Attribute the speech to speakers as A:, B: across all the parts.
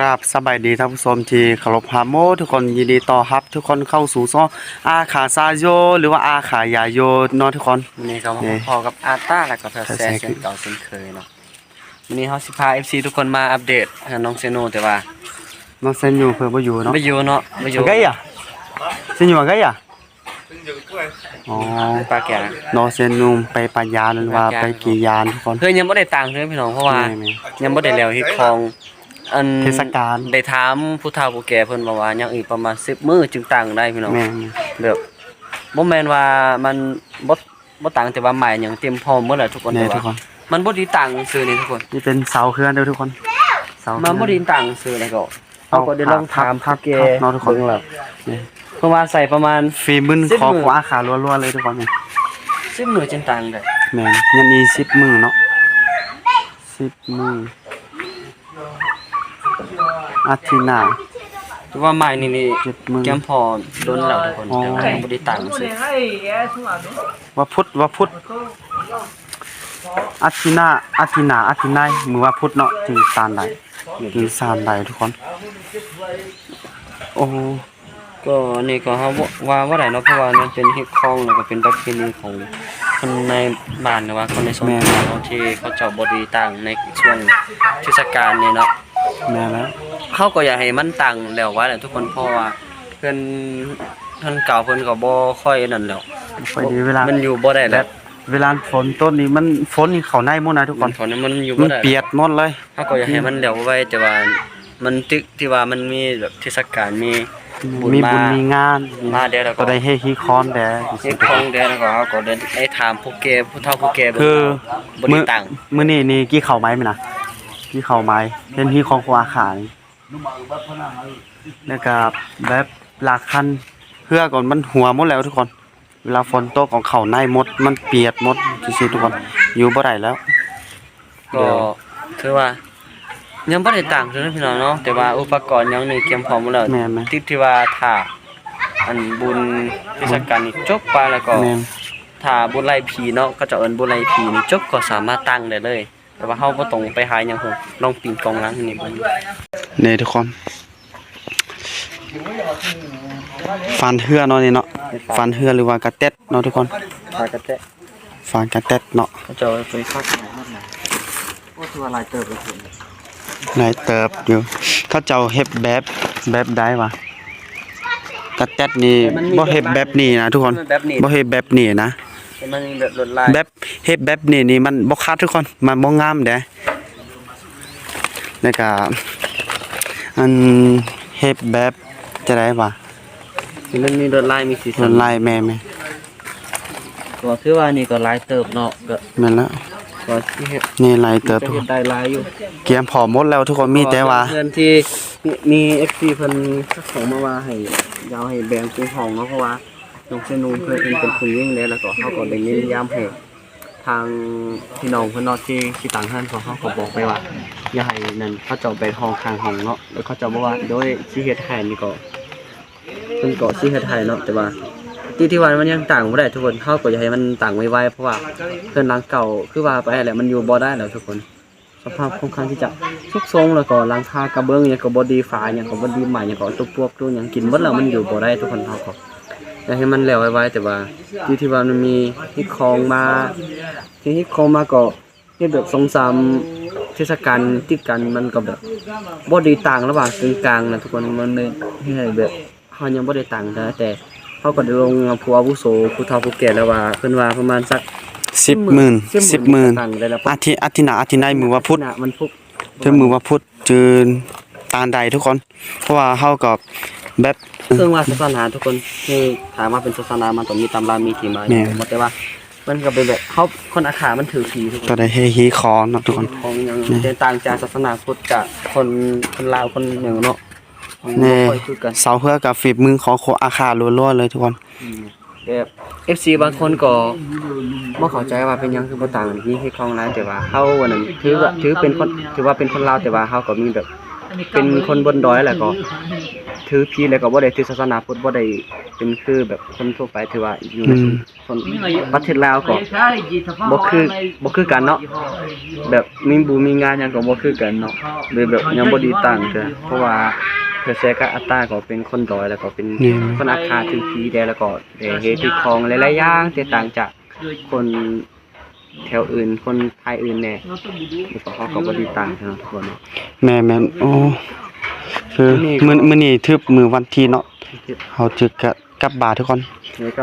A: ครับสบายดีท่านผู้ชมที่เคารพฮาโมทุกคนยินดีต้อนรับ ทุกคนเข้าสู่ช่องอาขาซาโย หรือว่าอาขายาโยเนาะทุกคน
B: วันนี้ก็มา
A: นี่
B: พอกับอาต้าแล้วก็แพร
A: แพร
B: แซ
A: แซ่
B: เช่นเก่าเช่นเคยเนาะวันนี้เฮาสิพา FC ทุกคนมาอัปเดตหาน้องเซโนแต่ว่า
A: น้องเซนอยู่เพื่อบ่อยู่เนาะ
B: ไม่อยู่เนาะไม่อยู่
A: ไกอะเซนอยู่ว่าไกอะอ๋อ
B: ปลาแก่นะ
A: น้องเซนนุ่มไปปัญญานหรือว่าไปกี่ยานทุกคน
B: เฮ้ยยังบ่ได้ตังค์เลยพี่น้องเพราะว่า
A: แม่
B: ยังบ่ได้แล้วเฮ็ดของ อัน
A: เทศกาล
B: ได้ถามผู้เฒ่าผู้แก่เพิ่นบอกว่ายังอีกประมาณ10มื้อจึงตังค์ได้พี่น้อง
A: แม่
B: แบบบ่แม่นว่ามันบ่บ่ตังค์แต่ว่าหมายหยังเตรียมพร้อมหมดแล้วทุกคน
A: แม่
B: แต่
A: ทุกค
B: ว่านมันบ่ไดีตังค์ซื้อนี่ทุกคน
A: นี่เป็นเสาเคลื่อนเด้อทุกคนเสา
B: มันบ่ไดีตังค์ซื้อแล้วก็เขาก็ได้ลองถาม
A: พั
B: ผู้
A: บ
B: แก่
A: พับเนาะทุกคน
B: เบิ่งแล้ว
A: นี่
B: เพราะว่าใส่ประมาณ
A: ฟีมึน
B: สิบ
A: ขอ
B: มื้อ
A: ขวาขารัวๆเลยทุกคนนี่
B: สิบหน่วยจนตังได้
A: แม่นยันนี้สิบมือเนาะสิบมือ อาทิตย์หน้า
B: ถือว่าไม้นี่นี่
A: เจ็ดมือ
B: แก้มพอโดนแล้วทุกคน
A: อ๋อ
B: แต่ว่ายังบ่ได้ตังค์ซื้อ
A: ว่าพุธว่าพุธอาทิตย์หน้าอาทิตย์หน้าอาทิตย์หน้ามือว่าพุธเนาะถึงสานใดถึงสานใดทุกคน โอ้
B: ก็นี่ก็เฮาบ่ว่าบ่ได้เนาะเพราะว่ามันเป็นเฮ็ดคองแล้วก็เป็นประเพณีของคนในบ้านหรือว่าคนในชุมชนเนาะที่เขาเจ้าบ่ได้ตังค์ในช่วงเทศกาลนี่เนาะ
A: แม่แล้ว
B: เขาก็อยากให้มันตังค์แล้วว่าแหละทุกคนเพราะว่าเพิ่นเพิ่นเก่าเพิ่นก็บ่ค่อยนั่นแล้ว
A: พอดีเวลา
B: มันอยู่บ่ได้
A: แบ
B: แล้ว
A: บเวลาฝนต้นนี้มันฝนนี่เข้าในหมดนะทุกค
B: มันนถอนมันอยู่
A: มั
B: บ่
A: น
B: ได้
A: เปียกหมดเลย
B: เขาก็อยากให้มันเร็วไว้แต่ว่ามันตึกที่ว่ามันมีแบบเทศกาลมี บุญ
A: มี
B: มา
A: บุญมีงาน
B: มาเดี๋ยวเราก็
A: ก็ได้ให้ฮีคอนแด
B: เฮ็ดของเด้แล้วก็เขาก็ได้ไอ้ถามผู้แก่ผู้เฒ่าผู้แก่เบิ่ง
A: คือ
B: บ่ได้ตังค์
A: มื้อนี้นี่กี่เข้าไม้มั้ยนะ กี่เข้าไม้เห็นที่ของครัวอาขายแล้วก็แบบหลักคันเพื่อก่อนมันหัวหมดแล้วทุกคน เวลาฝนตกของเขาในหมด มันเปียกหมดซื่อๆทุกคนอยู่บ่ได้แล้ว
B: ก็คือว่า ยังบ่ได้ตังค์เลยพี่น้องเนาะแต่ว่าอุปกรณ์ยังนี่เตรียมพร้อมหมดแล้ว
A: แม่นไหม
B: ติดที่ว่าถ้าอันบุญเทศกาลนี้จบไปแล้วก็
A: แม่น
B: ถ้าบุญไล่ผีเนาะก็จะเอิ้นบุญไล่ผีนี่จบก็สามารถตั้งได้เลย แต่ว่าเฮาบ่ต้องไปหาหยังฮู้ลองปีนกองหลังนี่เบิ่ง
A: นี่ทุกคนฟันเฮือเนาะนี่เนาะฟันเฮือหรือว่ากระเต็ดเนาะทุกคน
B: ปากระแตะ
A: ฟันกระเต็ดเนาะ
B: เขาจะเอาไปคักหน่อยมากหน่อยโอ้ตัวลายเติบเลยคุณ
A: นายเติบอยู่เขาเจ้าเฮ็ดแบบแบบใดวะกระเต็ดนี่บ่เฮ็ดแบบนี้นะทุกคน
B: แบบนี้
A: บ่เฮ็ดแบบนี้นะ
B: มันมีแบบลวดลาย
A: แบบเฮ็ดแบบนี้นี่มันบ่คัดทุกคนมันบ่งามเด้แล้วก็อันเฮ็ดแบบจะได้วะ
B: มันมีลวดลายมีสี
A: ส่
B: สั
A: วนนลายแม่แม่
B: ก็คือว่านี่ก็ลายเติบเนาะก็
A: แม่นแล้ว
B: ก็ที่เฮ็ด
A: นี่ลายเติบทุก
B: เฮ็
A: ค
B: ด
A: น
B: ได้ลายอยู่
A: เกียมพอหมดแล้วทุกคนมีแต่ว่า
B: เพื่อนที่มี FC เพิ่นส่งมาว่าให้ยาวให้แบ่งเป็นห้องเนาะเพราะว่า น้องเซนูเพิ่นเป็นเป็นผู้หญิงแล้วแล้วก็เฮาก็ได้เน้นย้ำให้ทางพี่น้องเพิ่นนาะที่ที่ต่างเฮือนของเฮาก็บอกไปว่า อย่าให้นั่นเขาเจ้าไปห้องข้างห้องเนาะแล้วเขาเจ้าบอกว่าโดยสิเฮ็ดให้นี่ก็เพิ่นก็สิเฮ็ดให้เนาะแต่ว่าที่ที่ว่ามันยังต่างบ่ได้ทุกคนเฮาก็อยากให้มันต่างไวๆเพราะว่าเพิ่อนหลังเก่าคือว่าไปแหละมันอยู่บ่ได้แล้วทุกคนสภาพค่อนข้างที่จะทุกทรงแล้วก็หลังคากระเบื้องอย่างก็บ่ดีฝาอย่างก็บ่ดีใหม่อย่างก็ตุกพวกตัวอย่างกินหมดแล้วมันอยู่บ่ได้ทุกคนเฮาก็ อยากให้มันแล้วไวๆแต่ว่าที่ที่ว่ามันมีฮิตคองมา ที่ฮิตคองมาก็เฮ็ดแบบสองสามเทศกาลติดกันมันก็แบบบ่ดีต่างระหว่างกึ่งกลางนะทุกคนมันเลยให้แบบเฮายังบ่ได้ต่างนะแต่เฮาก็ได้ลงผู้อาวุโสผู้เฒ่าผู้แก่แล้วว่าเพิ่นว่าประมาณสัก
A: สิบหมื่นสิบหมื่น
B: ต่างได้แล้ว
A: อาทิตย์อาทิตย์หน้าอาทิตย์หน้ามือว่าพุธ
B: น่ะมันพุก
A: ถึงมือว่าพุธจืนตาลใดทุกคน เพราะว่าเฮากับ แบบ
B: เครื่องว่าศาสนาทุกคนที่ถามว่าเป็นศาสนามันต้องมีตำรามีที่มา
A: แม่
B: หมดแต่ว่า มันก็เป็นแบบเขาคนอาขามันถือผีทุกค
A: ก็
B: น
A: ได้เฮฮีคอนเนาะทุกคน
B: ของยังเป็นต่างจากศาสนาพุทธกับคนคนลาวคนอย่างเนาะของ
A: นี่
B: บ่ค่อยคือกัน
A: เสาเพื่อกับฝีมือของโคอาคาล้วนๆเลยทุกคน
B: แบบ FC บางคนก็บ่เข้าใจว่าเป็นหยังคือบ่ต่างนี่ให้คลองหลายแต่ว่าเฮาวันนั้นถือว่าถือเป็นคนถือว่าเป็นคนลาวแต่ว่าเฮาก็มีแบบ เป็นคนบนดอยแหละก็ ถือพีแล้วก็บ่ได้ถือศาสนาพุทธบ่ได้เป็นคือแบบคนทั่วไปถือว่าอยู่ใน
A: อืม
B: คนประเทศลาวก็บ่คือบ่คือกันเนาะแบบมีบุมีงานหยังก็บ่คือกันเนาะเลยแบบยังบ่ดีต่างเด้อเพราะว่าเพื่อแซกะอัตตาก็เป็นคนดอยแล้วก็เป็น
A: นี่
B: คนอาคาถือพีได้แล้วก็ได้เฮ็ดที่ของหลายๆอย่างแตกต่างจากคนแถวอื่นคนไทยอื่นแน่แล้วก็เขาก็บ่ดีต่างกันเนาะทุกคนเนาะ
A: แม่แม่นโอ้ คือ
B: นี่
A: มื้อมื้อนี้ทึบมือวันที่เนาะเฮาจึกกะกลับบาททุกคน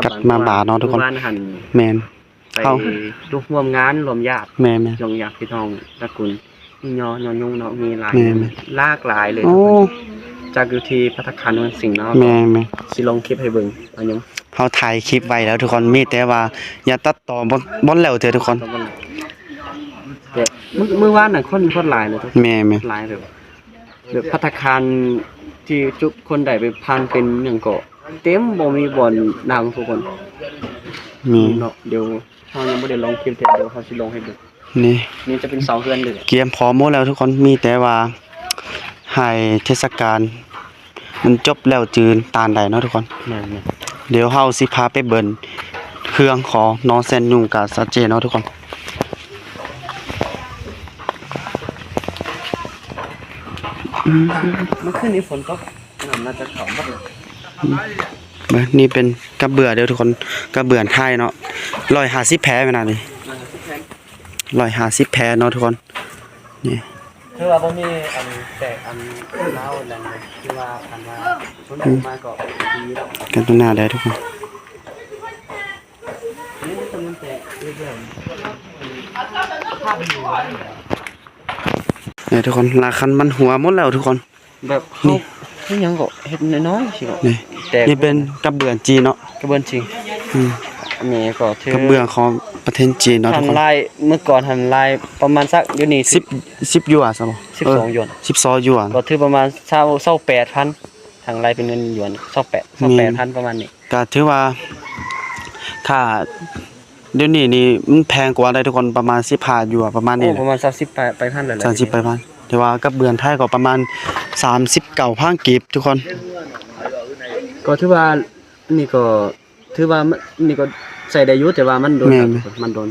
A: กลับมาบาเนาะทุกคน
B: บ้านหัน
A: แม่น
B: ไป
A: เข้า
B: ร่วมงานรวมญาติ
A: แม่แม่
B: ยองอยากพี่น้องตระกูลมียอยอยงเนาะมีหลาย
A: แม่แม่
B: หลากหลายเลย
A: โอ้
B: จากอยู่ที่พัฒคารวันสิงห์เนาะ
A: แม่แม่
B: สิลงคลิปให้เบิ่งเอายัง
A: เฮาถ่ายคลิปไว้แล้วทุกคนมีแต่ว่าอย่าตัดต่อบ่บ่แล้วเด้อทุกคน
B: ต้องบ่แต่เมื่อเมื่อวานน่ะคนคนหลายเลยทุก
A: แม่แม่
B: หลายแบบ แบบพัฒคารที่จุกคนใดไปพันเป็นหยังก็เต็มบ่มีบ่อนนั่งทุกคน
A: มี
B: เนาะเดี๋ยวเฮายังบ่ได้ลงคลิปแต่เดี๋ยวเฮาสิลงให้เบิ่ง
A: นี่
B: นี่จะเป็นเสาเฮือนเลย
A: เกมพร้อมหมดแล้วทุกคนมีแต่ว่าให้เทศกาลมันจบแล้วจืนตานใดเนาะทุกคน
B: แม่น
A: เดี๋ยวเฮาสิพาไปเบิ่นเครื่องของน้องแซนยุงกับซาเจเนาะทุกคน
B: มันขึ้นนี่ฝนตกน้ำน่าจะเข้าบ่เลย
A: เบิ่งนี่เป็นกระเบื่อเด้อทุกคนกระเบื่อไทยเนาะ150แผลไปน่ะนี่150แผลเนาะทุกคนนี่
B: คือว่าบ่มีอันแต่อันเล่านั่นเลยคือว่าอันว่าฝนตกมาก็ดีแล้ว
A: กันตรงหน้าได้ทุกคน
B: นี่มันจะมันแตกเรื่อย
A: เนี่ยทุกคนราคันมันหัวหมดแล้วทุกคน
B: ๆแบบเขาคือหยังก็เฮ็ดน้อยๆสิก็
A: นี่
B: แต่
A: นี่เป็นกระเบื่อนจีนเนาะ
B: กระเบื้องจริง
A: อืม
B: อันนี้ก็ถือก
A: ระเบื้องของประเทศจีนเนาะทุกคน
B: ทำลายเมื่อก่อนทำลายประมาณสักเดี๋ยวนี้
A: สิบสิบหยวนซะบ่
B: สิบสองหยวน
A: สิบสองหยวน
B: ก็ถือประมาณเศร้าเศร้าแปดพันทางลายเป็นเงินหยวนเศร้าแปดเศร้าแปดพันประมาณนี้
A: ก็ถือว่าค่า เดี๋ยวนี้นี่มันแพงกว่าได้ทุกคนประมาณสิบห้าหยวนประมาณ
B: โอ้
A: นี้
B: ประมาณสักสิบไปพันเลยแหละ
A: สามสิบไปพันแต่ว่ากับเบือนไทยก็ประมาณสามสิบเก่าพังกีบทุกคน
B: ก็ถือว่านี่ก็ถือว่ามันนี่ก็ใส่ได้อยู่แต่ว่ามันโดนครับมันโดน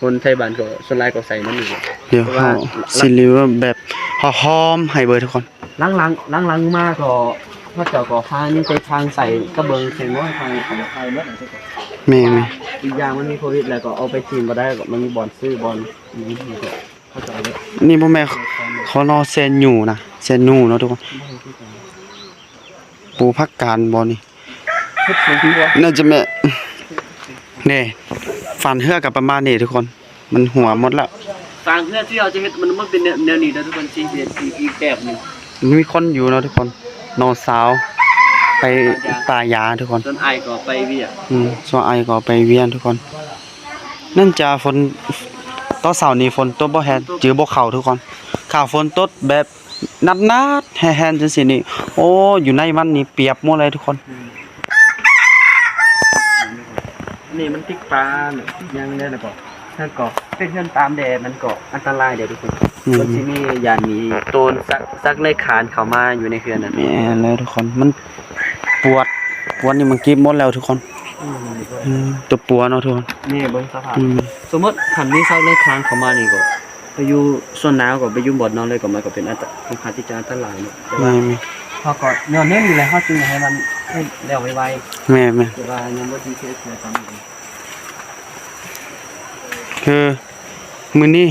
B: คนไทยบ้านก็ส่วนหลายก็ใส่มันอยู่
A: เดี๋ยว
B: เพราะว่า
A: เขาสิริวแบบหอมๆให้เบอร์ทุกคน
B: หลังๆหลังๆมาก็ พระเจ้าก็พานี่ไปทางใส่กระเบิงเสียงว่าทางของไทยเมื่อไหร่ก็
A: แม่แม่
B: อีกอย่างมันมีโควิดแล้วก็เอาไปจีนบ่ได้ก็มันมีบ่อนซื้อบ่อนนี้ก็เข้าใจเลย
A: นี่พ่อแม่เขารอเซนอยู่นะเซนอยู่เนาะทุกคนปูพักการบอนี่
B: เฮ็ดสูงที่ว่า
A: น่าจะแม่นี่ฝันเฮือกับประมาณนี้ทุกคน มันหัวหมดแล้ว
B: ฟางเพื่อที่เราจะเฮ็ดมันมันเป็นแนวนี้นะทุกคนจริงเป็นอีกแบบหนึง
A: มีคนอยู่เนาะทุกคน นอนสาว ไปป่ายาทุกคน
B: จนไอก็ไปเวีย
A: อืมส่วนไอก็ไปเวียนทุกคนนั่นจะฝนตอนเสาร์นี้ฝนตกบ่แฮนจือบ่เข้าทุกคนข่าวฝนตกแบบนัดนัดๆแฮนๆจังซี่นี่โอ้อยู่ในมันนี่เปียบหมดเลยทุกคน
B: นี่มันติกปลาเนี่ยยังได้แล้วก็ถ้าก็เป็นเพื่อนตามแดดมันก็อันตรายเดี๋ยวทุกคน
A: อืม
B: คนที่นี่ยานมีโตนซักซักในคานเข้ามาอยู่ในเขื่อนนั่น
A: แม่นเลยทุกคนมันปวดปวดนี่มันกิบหมดแล้วทุกคนอืมตัวปัวเนาะทุกคน
B: นี่เบิ่งสภาพ
A: อืม
B: สมมติคันนี้ซักในคานเข้ามานี่ก็ไปอยู่ส่วนหนาวก็ไปอยู่บ่อนนอนเลยก็มันก็เป็นอันตค่อนข้างที่จะอันตรายเนาะแต่
A: แม่
B: ว่า
A: แม่
B: เขาก็เนื้อเน้นอยู่แล้วเขาจึงให้มันให้แล้วไว
A: แม่แม่
B: ๆแต่ว่ายังบ่ดีเทสเลยตอนนี้
A: คือมื้อนี้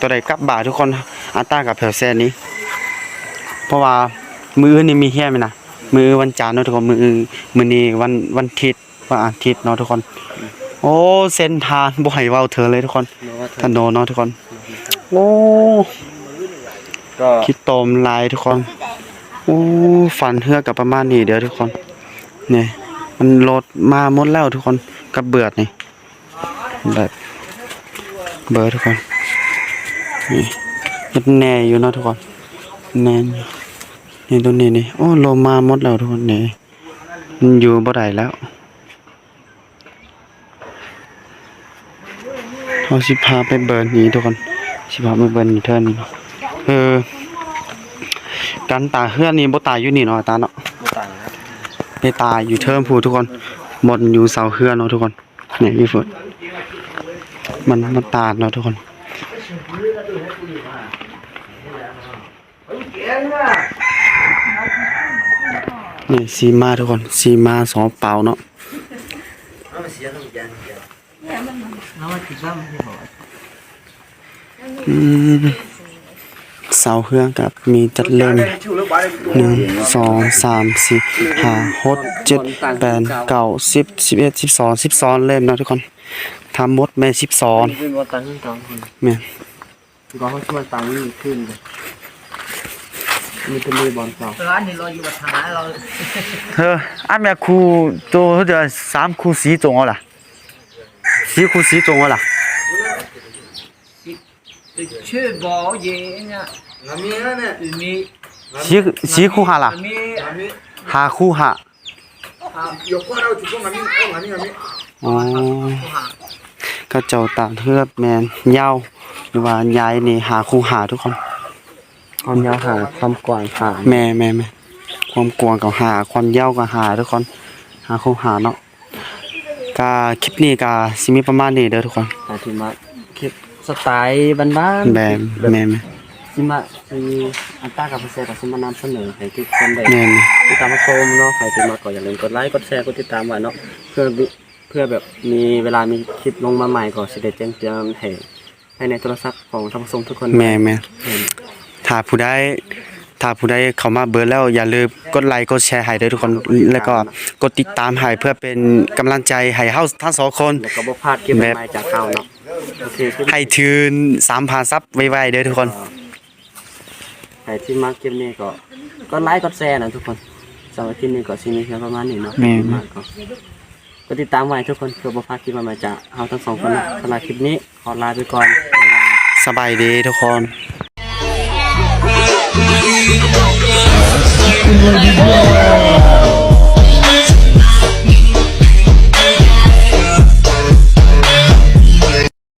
A: ตัวใดกลับบ่าทุกคนอัตรากับแถวแซนนี้ เพราะว่ามื้ออื่นนี่มีแฮ่ไหมนะมื้อวันจันทร์เนาะทุกคนมื้ออื่นมื้อนี้วันวันอาทิตย์วันอาทิตย์เนาะทุกคน โอ้เส้นทางบ่ให้เว้าเธอเลยทุกคน
B: เนาะว่า
A: ถนนเนาะทุกคนโอ้
B: ก็
A: คิดโตมหลายทุกคนโอ้ฝันเฮือกับประมาณนี้เด้อทุกคนนี่มันรถมาหมดแล้วทุกคนกับเบือดนี่แบบเบอร์ทุกคน นี่เฮ็ดแน่อยู่เนาะทุกคนแน่นนี่ตัวนี้นี่โอ้โลมาหมดแล้วทุกคนนี่มันอยู่บ่ได้แล้วเราสิพาไปเบิร์นนี้ทุกคนสิพาไปเบิร์นนี้เทิร์นเออกันตาเฮือนนี่บ่ตายอยู่นี่เนาะตาเนาะ
B: บ่ตางครับ
A: ในตาอยู่เทิมผูทุกคนหมดอยู่เสาเฮือนเนาะทุกคนเนี่ยพี่ฝนมันมันตาดเนาะทุกคน นี่ซีมาทุกคนซีมาสองเปล่าเนาะ
B: เอามาคิดว่ามันสิบ่
A: อืมเสาเฮือนกับมีจัดเล่มหนึ่งสองสามสี่ห้าหกเจ็ดแปดเก้าสิบสิบเอ็ดสิบสองสิบสองเล่มเนาะทุกคนทำหมดแม่สิบสอง
B: เป็นบ่ต่างกันสองคน
A: แม่น
B: ก็เขาช่วยต่างนี่ขึ้นเลย มีเป็นมือบอลสอง
C: ร้านนี้เราอยู่วัดหาเรา
D: เอออันมีคูตัวเขาจะ
A: สามคูสีจงเอาล่ะสีคูสีจงเอาล่ะ
C: ชื่อบอกเย็นเนี่ยมีเนี่ยมี
A: สีสีคูฮะล่ะหาคูฮะาหยกว่าเราจุดก็งามีก็งามีงามีอ๋อก็เจ้าตาเทือบแมนยาวหรือว่ายายนี่หาคูหาทุกคน
B: ความยาวหาความกว้างหา
A: แม่แม่แม่ความกวางกับหาความยาวกับหาทุกคนหาคูหาเนาะกาคลิปนี้กาสิมีประมาณนี้เด้อทุกคน
B: หาที่มาคลิปสไตล์บ้านๆ
A: แม่แม่แม่
B: สิมาคืออันต้ากับเซกับสิมานำเสนอให้ทุกคนได้
A: แม่แม่
B: ติดตามมาชมเนาะใครที่มาก็อย่าลืมกดไลค์กดแชร์กดติดตามไว้เนาะเพื่อบิเพื่อแบบมีเวลามีคลิปลงมาใหม่ก็สิได้แจ้งเตือนให้ให้ในโทรศัพท์ของท่านผู้ชมทุกคน
A: แม่แม่
B: เห็น
A: ถ้าผู้ใดถ้าผู้ใดเข้ามาเบิร์แล้วอย่าลืมกดไลค์กดแชร์ให้เด้อทุกคนแล้วก็กดติดตามให้เพื่อเป็นกำลังใจให้เฮาทั้งสองคน
B: แล้วก็บ่พลาดคลิปใหม่ๆจากเราเนาะโอเคคลิป
A: ให้ถึง3,000ซับไวๆเด้อทุกคน
B: ใครที่มาคลิปนี้ก็ก็ไลค์กดแชร์นะทุกคนสำหรับคลิปนี้ก็สิมีเพียงประมาณนี้เนาะ
A: แม่
B: มากก็ก็ติดตามไว้ทุกคนเพื่อบ่พลาดคลิปใหม่ๆจากเราทั้งสองคนนะสำหรับคลิปนี้ขอลาไปก่อนบ๊ายบาย
A: สบายดีทุกคน
B: ส Wow.